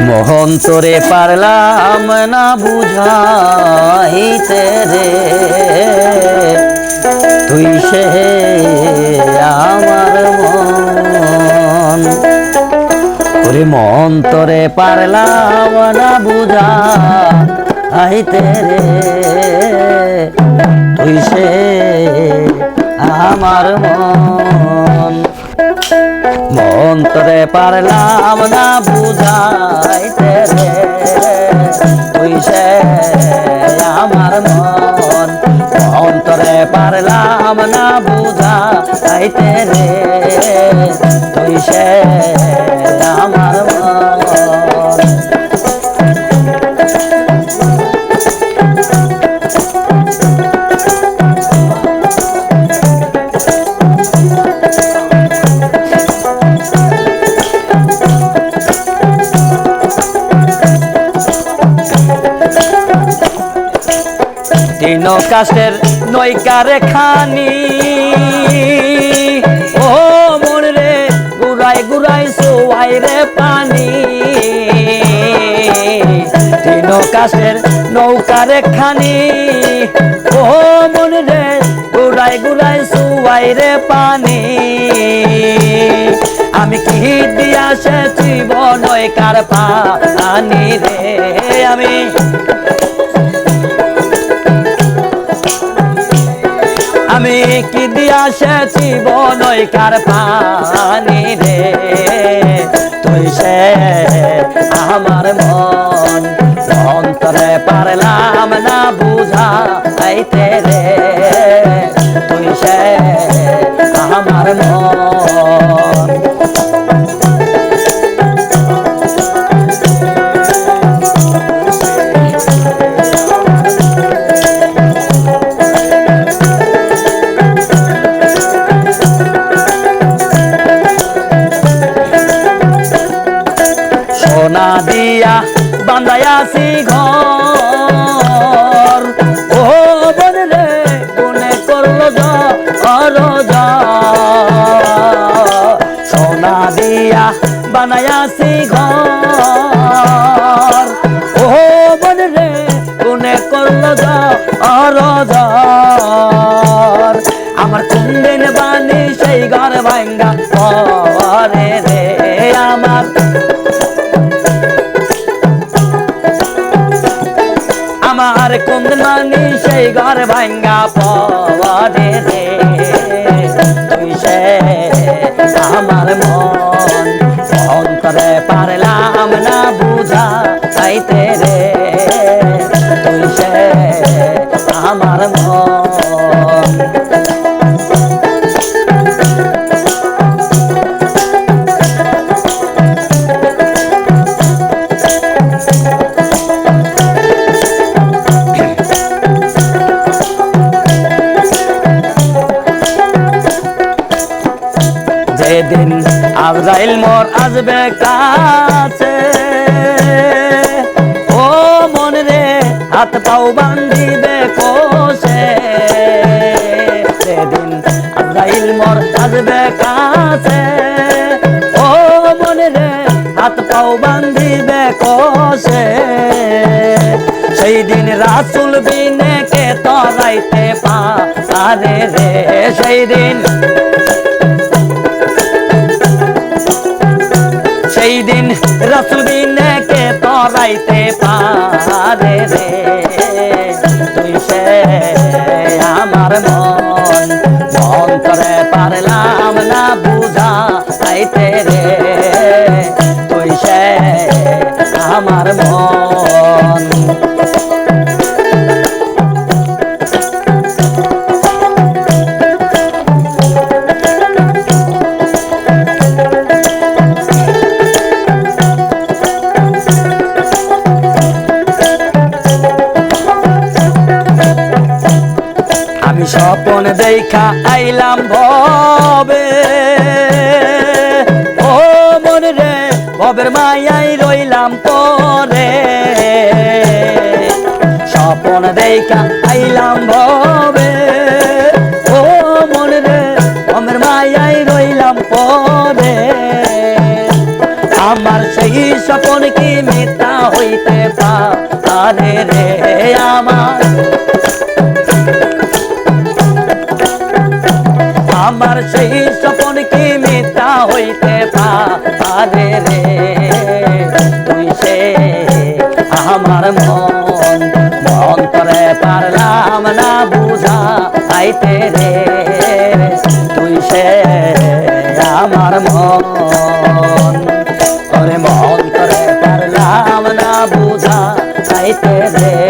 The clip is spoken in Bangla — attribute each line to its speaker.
Speaker 1: মোহন তোরে পারলাম না বুঝাইতে রে। তুই সে আমার মন। ওরে মন তোরে পারলাম না বুঝা আইতে রে। তুই সে আমার মন। মন তোরে পারলাম না বুঝাইতে রে। আমার মন, অন্তরে তোরে পারলাম না বুঝাইতে রে। সে আমার তিন কাষ্টের নৈকারে খানি। ও মন রে গুড়াই গুড়াই সোয়াই রে পানি। তিন কাষ্টের নৌকারে খানি। ও মন রে গুড়াই গুড়াই সোয়াই রে পানি। আমি কি দিয়া সেছি নৈকার পানি রে? আমি আমি কি দিয়া সেছি বনৈকার পানি রে? তুই সে আমার মন, অন্তরে পারলাম না বুঝা রে। ও রে, কোনে করল জর আমার কুন্দিন বানি সেই ঘর ভাঙ্গা পরে রে আমার। আমার কুন্দমানি সেই ঘর ভাঙ্গা পরে রে অন্তরে পারলাম না বুঝা চাইতে রে আজরাইল মোর আসবে কাছে। ও মন রে, হাত পাও বান্ধিবে কোষে। সেদিন আজরাইল মোর আসবে কাছে। ও মন রে, হাত পাও বান্ধিবে কোষে। সেই দিন রাসুল বিনে কে তরাইতে পারে রে সেই দিন কে তরাইতে পারে রে। তুই সে আমার মন মন করে পারলাম না বুঝা আইতে রে। তুই সে আমার মন। দেখা আইলাম ভবে। ও মন রে, ভবের মায়াই রইলাম পরে। স্বপন দেখা আইলাম ভবে। ও মন রে, ভবের মায়াই রইলাম পরে। আমার সেই স্বপন কি মিথ্যা হইতে পারে রে, আমার আমার সেই স্বপন কি মিথ্যা হইতে পারে রে? তুই সে আমার মন মন করে পারলাম না বুঝা আইতে রে। তুই সে আমার মন ওরে মন করে পারলাম না বুঝা আইতে রে।